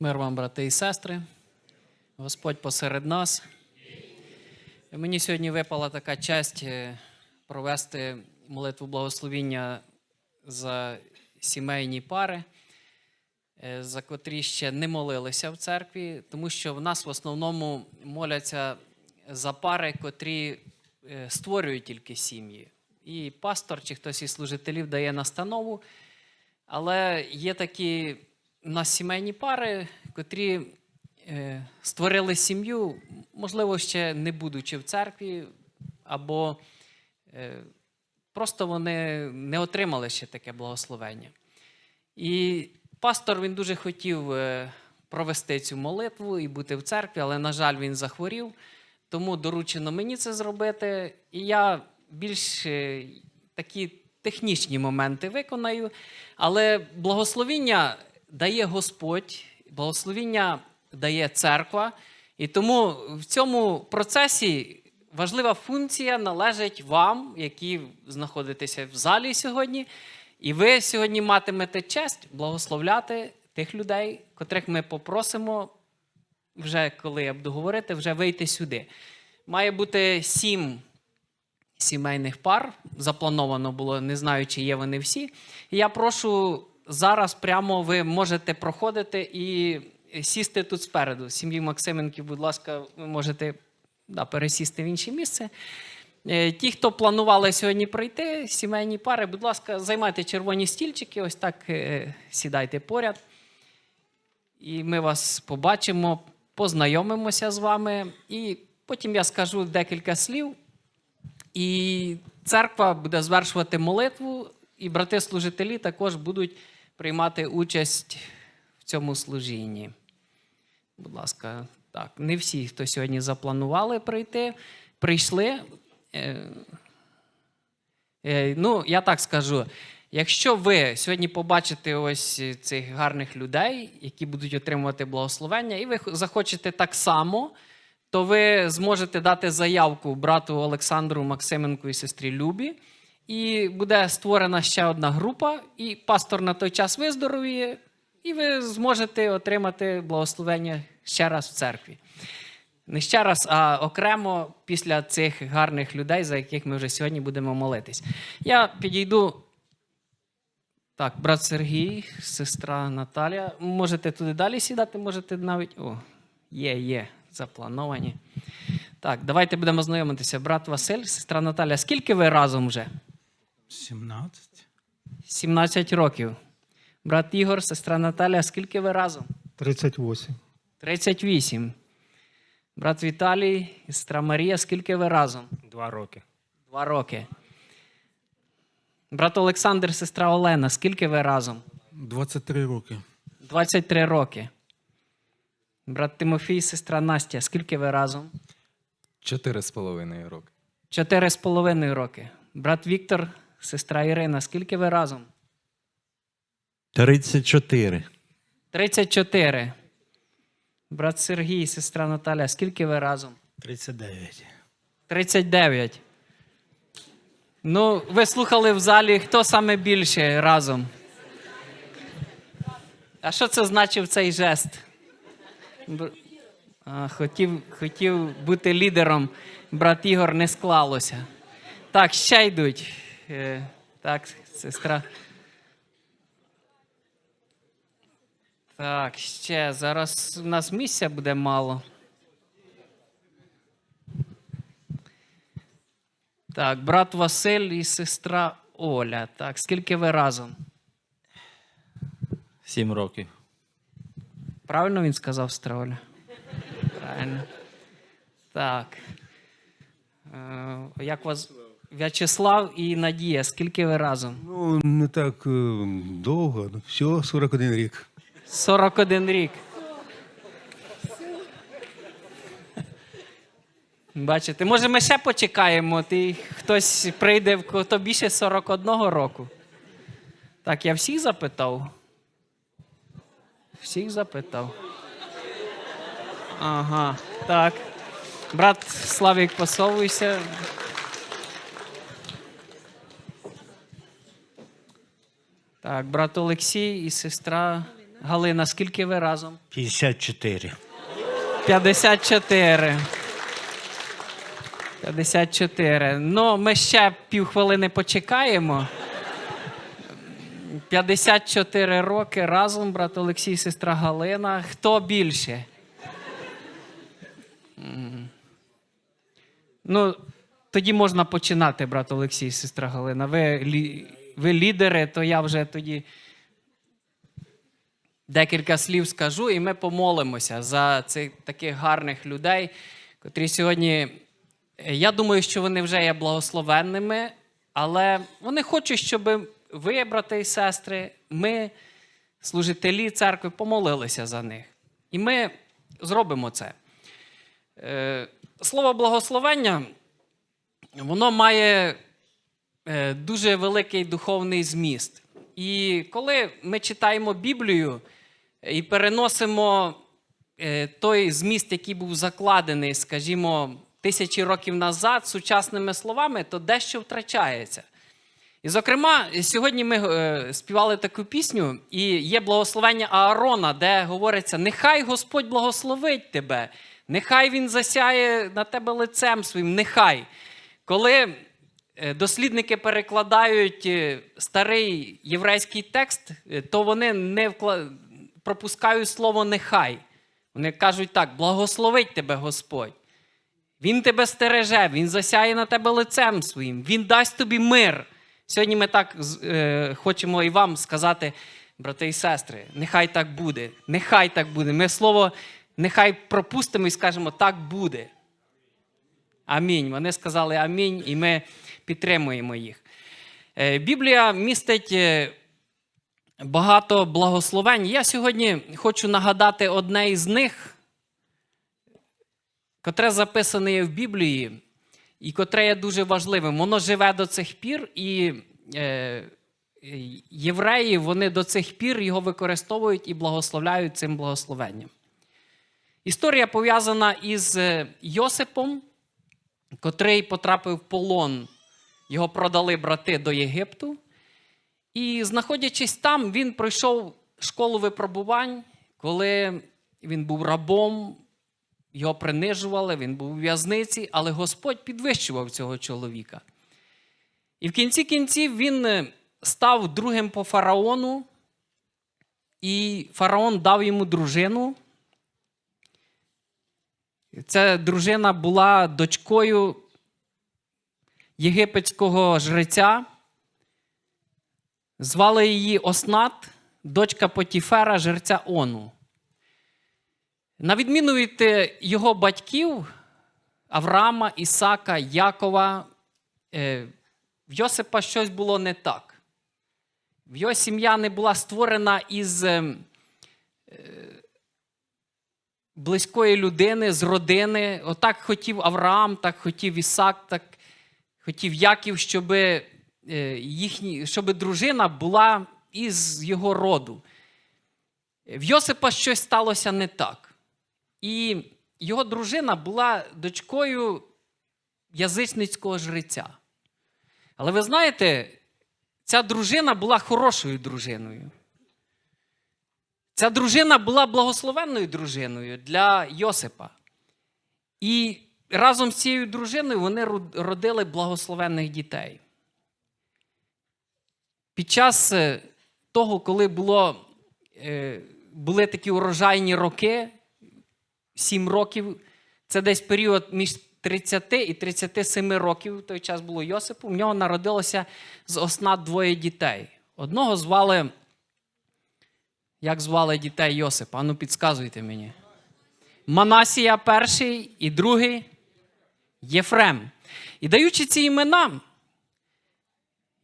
Мир вам, брати і сестри. Господь посеред нас. Мені сьогодні випала така честь е, провести молитву благословіння за сімейні пари, е, за котрі ще не молилися в церкві, тому що в нас в основному моляться за пари, котрі е, створюють тільки сім'ї. І пастор чи хтось із служителів дає настанову. Але є такі у нас сімейні пари, котрі е, створили сім'ю, можливо, ще не будучи в церкві, або е, просто вони не отримали ще таке благословення. І пастор він дуже хотів е, провести цю молитву і бути в церкві, але, на жаль, він захворів, тому доручено мені це зробити. І я більш такі технічні моменти виконаю. Але благословіння дає Господь, благословіння дає церква. І тому в цьому процесі важлива функція належить вам, які знаходитеся в залі сьогодні. І ви сьогодні матимете честь благословляти тих людей, котрих ми попросимо, вже коли я буду говорити, вже вийти сюди. Має бути сім сімейних пар. Заплановано було, не знаю, чи є вони всі. І я прошу зараз прямо ви можете проходити і сісти тут спереду. Сім'ї Максименків, будь ласка, ви можете да, пересісти в інше місце. Е, Ті, хто планували сьогодні прийти, сімейні пари, будь ласка, займайте червоні стільчики, ось так е, сідайте поряд. І ми вас побачимо, познайомимося з вами. І потім я скажу декілька слів. І церква буде звершувати молитву, і брати-служителі також будуть приймати участь в цьому служінні. Будь ласка, так, не всі, хто сьогодні запланували прийти, прийшли. Е, е, ну, я так скажу. Якщо ви сьогодні побачите ось цих гарних людей, які будуть отримувати благословення, і ви захочете так само, то ви зможете дати заявку брату Олександру Максименку і сестрі Любі. І буде створена ще одна група, і пастор на той час виздоровіє, і ви зможете отримати благословення ще раз в церкві. Не ще раз, а окремо після цих гарних людей, за яких ми вже сьогодні будемо молитись. Я підійду. Так, брат Сергій, сестра Наталія. Можете туди далі сідати, можете навіть. О, є, є, заплановані. Так, давайте будемо знайомитися. Брат Василь, сестра Наталя. Скільки ви разом вже? 17. 17 років. Брат Ігор, сестра Наталя, скільки ви разом? 38. 38. Брат Віталій, сестра Марія, скільки ви разом? Два роки. Два роки. Брат Олександр, сестра Олена, скільки ви разом? 23 роки. 23 роки. Брат Тимофій, сестра Настя, скільки ви разом? Чотири з половиною роки. Чотири з половиною роки. Брат Віктор, сестра Ірина, скільки ви разом? 34. 34. Брат Сергій, сестра Наталя, скільки ви разом? 39. 39. Ну, ви слухали в залі, хто саме більше разом? А що це значив цей жест? Хотів, хотів бути лідером, брат Ігор не склалося. Так, ще йдуть. Е, Так, сестра. Так, ще зараз у нас місця буде мало. Так, брат Василь і сестра Оля. Так, скільки ви разом? Сім років. Правильно він сказав, сестра Оля? Правильно. Так. Е, як вас В'ячеслав і Надія, скільки ви разом? Ну, не так е, довго. ну, Всього 41 рік. 41 рік. Бачите, може, ми ще почекаємо, ти хтось прийде, в кого то більше 41 року. Так, я всіх запитав. Всіх запитав. Ага, так. Брат Славік, посовуйся. Так, брат Олексій і сестра Галина, скільки ви разом? 54. 54. 54. Ну, ми ще півхвилини почекаємо. 54 роки разом, брат Олексій, сестра Галина. Хто більше? Ну, тоді можна починати, брат Олексій, сестра Галина. Ви, ви лідери, то я вже тоді декілька слів скажу, і ми помолимося за цих таких гарних людей, котрі сьогодні. е, Я думаю, що вони вже є благословенними, але вони хочуть, щоб ви, брати і сестри, ми, служителі церкви, помолилися за них. І ми зробимо це. Е, Слово благословення, воно має дуже великий духовний зміст. І коли ми читаємо Біблію і переносимо е, той зміст, який був закладений, скажімо, тисячі років назад, сучасними словами, то дещо втрачається. І, зокрема, сьогодні ми е, співали таку пісню, і є благословення Аарона, де говориться: нехай Господь благословить тебе, нехай Він засяє на тебе лицем своїм, нехай. Коли е, дослідники перекладають е, старий єврейський текст, е, то вони не вкла... пропускають слово нехай. Вони кажуть так: благословить тебе Господь. Він тебе стереже, він засяє на тебе лицем своїм, він дасть тобі мир. Сьогодні ми так е, хочемо і вам сказати, брати і сестри, нехай так буде, нехай так буде. Ми слово нехай пропустимо і скажемо, так буде. Амінь. Вони сказали амінь, і ми підтримуємо їх. Е, Біблія містить е, багато благословень. Я сьогодні хочу нагадати одне із них, котре записане є в Біблії, і котре є дуже важливим. Воно живе до цих пір, і е, євреї вони до цих пір його використовують і благословляють цим благословенням. Історія пов'язана із Йосипом, котрий потрапив в полон. Його продали брати до Єгипту. І, знаходячись там, він пройшов школу випробувань, коли він був рабом, його принижували, він був у в'язниці, але Господь підвищував цього чоловіка. І в кінці кінців він е, став другим по фараону, і фараон дав йому дружину. Ця дружина була дочкою єгипетського жреця. Звали її Оснат, дочка Потіфера, жерця Ону. На відміну від е, його батьків Авраама, Ісака, Якова, е, в Йосипа щось було не так. В його сім'я не була створена із е, близької людини, з родини. Отак хотів Авраам, так хотів Ісак, так хотів Яків, щоб, е, їхні, щоб дружина була із його роду. В Йосипа щось сталося не так. І його дружина була дочкою язичницького жреця. Але ви знаєте, ця дружина була хорошою дружиною. Ця дружина була благословенною дружиною для Йосипа. І разом з цією дружиною вони родили благословенних дітей. Під час е, того, коли було, е, були такі урожайні роки, 7 років, це десь період між 30 і 37 років, в той час було Йосипу, в нього народилося з осна двоє дітей. Одного звали, як звали дітей Йосипа? Ану, підказуйте мені. Манасія перший і другий Єфрем. І даючи ці імена,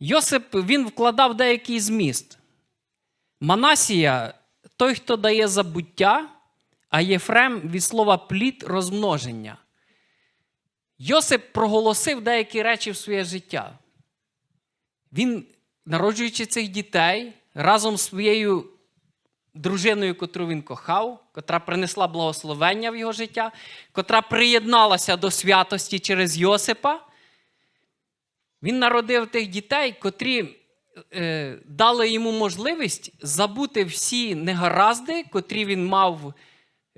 Йосип він вкладав деякий зміст. Манасія той, хто дає забуття, а Єфрем від слова плід розмноження. Йосип проголосив деякі речі в своє життя. Він, народжуючи цих дітей, разом з своєю дружиною, котру він кохав, котра принесла благословення в його життя, котра приєдналася до святості через Йосипа. Він народив тих дітей, котрі е, дали йому можливість забути всі негаразди, котрі він мав,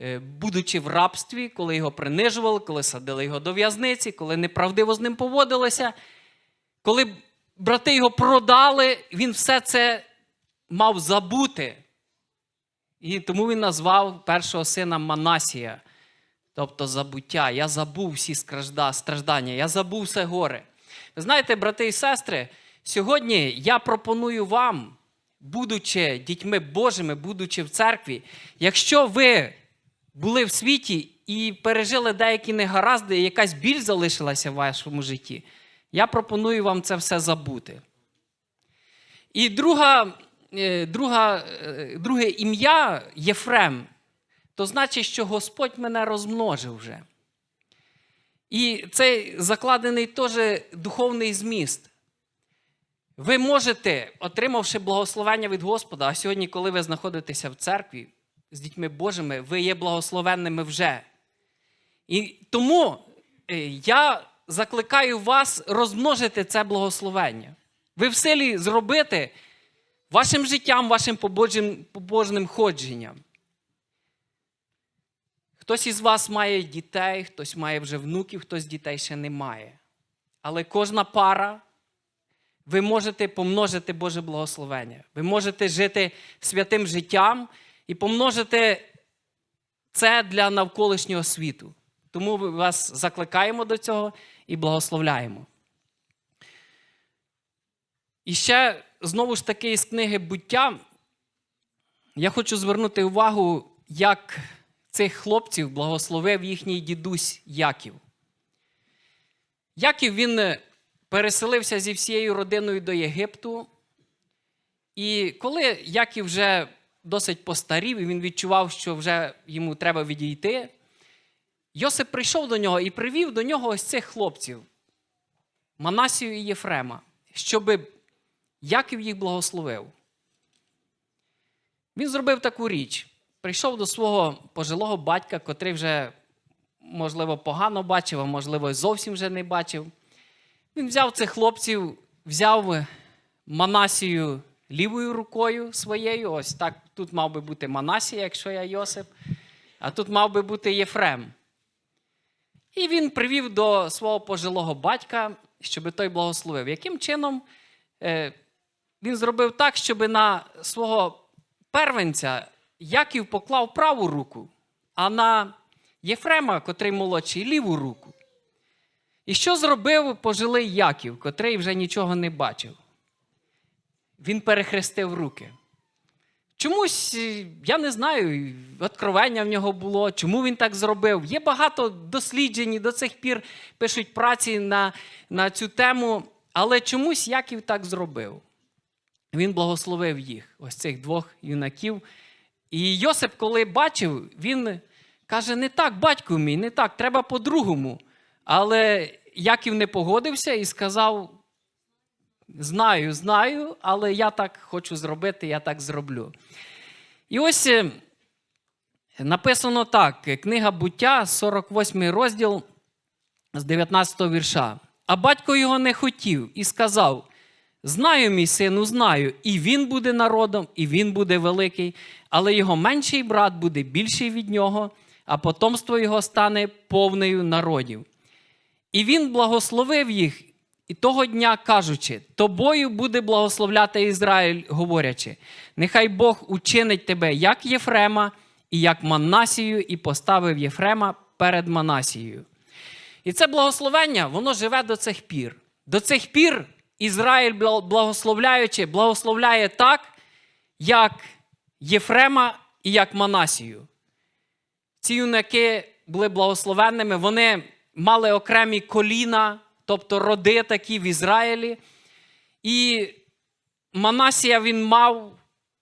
е, будучи в рабстві, коли його принижували, коли садили його до в'язниці, коли неправдиво з ним поводилися. Коли брати його продали, він все це мав забути. І тому він назвав першого сина Манасія, тобто забуття. Я забув всі страждання, я забув все горе. Ви знаєте, брати і сестри, сьогодні я пропоную вам, будучи дітьми Божими, будучи в церкві, якщо ви були в світі і пережили деякі негаразди, і якась біль залишилася в вашому житті, я пропоную вам це все забути. І друга, друга, е, друге ім'я Єфрем, то значить, що Господь мене розмножив вже. І цей закладений теж духовний зміст. Ви можете, отримавши благословення від Господа, а сьогодні, коли ви знаходитеся в церкві з дітьми Божими, ви є благословенними вже. І тому е, я закликаю вас розмножити це благословення. Ви в силі зробити вашим життям, вашим побожним, побожним ходженням. Хтось із вас має дітей, хтось має вже внуків, хтось дітей ще не має. Але кожна пара, ви можете помножити Боже благословення. Ви можете жити святим життям і помножити це для навколишнього світу. Тому ми вас закликаємо до цього і благословляємо. І ще знову ж таки із книги буття я хочу звернути увагу, як цих хлопців благословив їхній дідусь Яків. Яків він е, переселився зі всією родиною до Єгипту. І коли Яків вже досить постарів, і він відчував, що вже йому треба відійти, Йосип прийшов до нього і привів до нього ось цих хлопців Манасію і Єфрема, щоби Яків їх благословив. Він зробив таку річ. Прийшов до свого пожилого батька, котрий вже, можливо, погано бачив, а можливо, зовсім вже не бачив. Він взяв цих хлопців, взяв Манасію лівою рукою своєю. Ось так тут мав би бути Манасія, якщо я Йосип, а тут мав би бути Єфрем. І він привів до свого пожилого батька, щоб той благословив. Яким чином е, він зробив так, щоб на свого первенця Яків поклав праву руку, а на Єфрема, котрий молодший, ліву руку. І що зробив пожилий Яків, котрий вже нічого не бачив? Він перехрестив руки. Чомусь, е, я не знаю, откровення в нього було, чому він так зробив. Є багато досліджень, і до цих пір пишуть праці на, на цю тему, але чомусь Яків так зробив. Він благословив їх, ось цих двох юнаків. І Йосип, коли бачив, він каже: не так, батько мій, не так, треба по-другому. Але Яків не погодився і сказав: Знаю, знаю, але я так хочу зробити, я так зроблю. І ось е, написано так: книга буття, 48 розділ з 19 вірша. А батько його не хотів і сказав: Знаю, мій сину, знаю, і він буде народом, і він буде великий, але його менший брат буде більший від нього, а потомство його стане повнею народів. І він благословив їх, і того дня кажучи: тобою буде благословляти Ізраїль, говорячи: нехай Бог учинить тебе, як Єфрема, і як Манасію, і поставив Єфрема перед Манасією. І це благословення, воно живе до цих пір. До цих пір Ізраїль, благословляючи, благословляє так, як Єфрема і як Манасію. Ці юнаки були благословенними, вони мали окремі коліна, тобто роди такі в Ізраїлі. І Манасія він мав,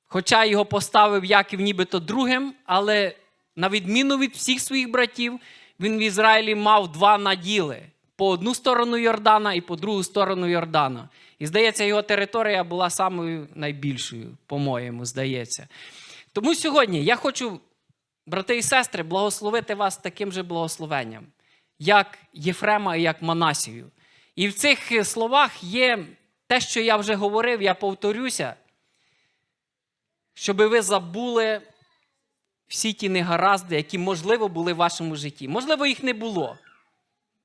хоча його поставив Яків нібито другим, але на відміну від всіх своїх братів, він в Ізраїлі мав два наділи: по одну сторону Йордана і по другу сторону Йордана. І здається, його територія була самою найбільшою, по-моєму, здається. Тому сьогодні я хочу, брати і сестри, благословити вас таким же благословенням, як Єфрема і як Манасію. І в цих словах є те, що я вже говорив, я повторюся, щоб ви забули всі ті негаразди, які, можливо, були в вашому житті. Можливо, їх не було.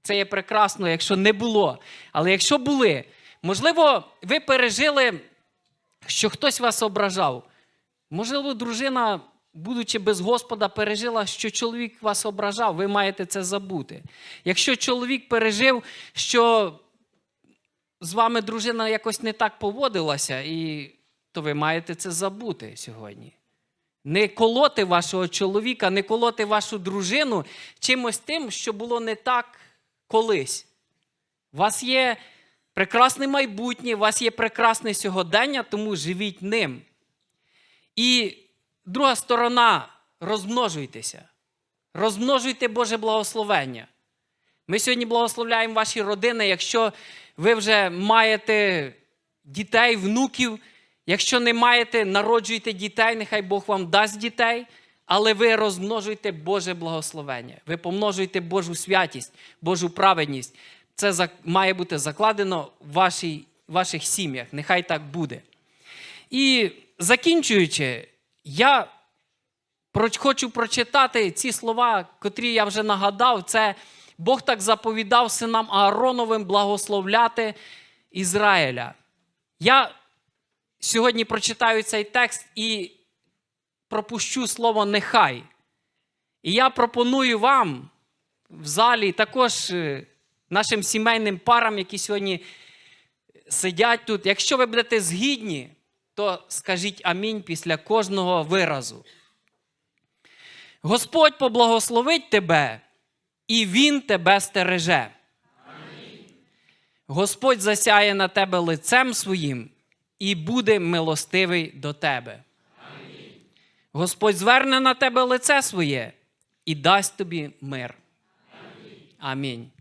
Це є прекрасно, якщо не було. Але якщо були, можливо, ви пережили, що хтось вас ображав. Можливо, дружина, будучи без Господа, пережила, що чоловік вас ображав, ви маєте це забути. Якщо чоловік пережив, що з вами дружина якось не так поводилася, і, то ви маєте це забути сьогодні. Не колоти вашого чоловіка, не колоти вашу дружину чимось тим, що було не так колись. У вас є прекрасне майбутнє, у вас є прекрасне сьогодення, тому живіть ним. І друга сторона розмножуйтеся. Розмножуйте Боже благословення. Ми сьогодні благословляємо ваші родини, якщо ви вже маєте дітей, внуків. Якщо не маєте, народжуйте дітей, нехай Бог вам дасть дітей, але ви розмножуйте Боже благословення. Ви помножуйте Божу святість, Божу праведність. Це має бути закладено в вашій, ваших сім'ях. Нехай так буде. І закінчуючи, я хочу прочитати ці слова, котрі я вже нагадав. Це Бог так заповідав синам Аароновим благословляти Ізраїля. Я сьогодні прочитаю цей текст і пропущу слово нехай. І я пропоную вам в залі, також е, нашим сімейним парам, які сьогодні сидять тут. Якщо ви будете згідні, то скажіть амінь після кожного виразу. Господь поблагословить тебе, і Він тебе стереже. Господь засяє на тебе лицем своїм і буде милостивий до тебе. Господь зверне на тебе лице своє і дасть тобі мир. Амінь.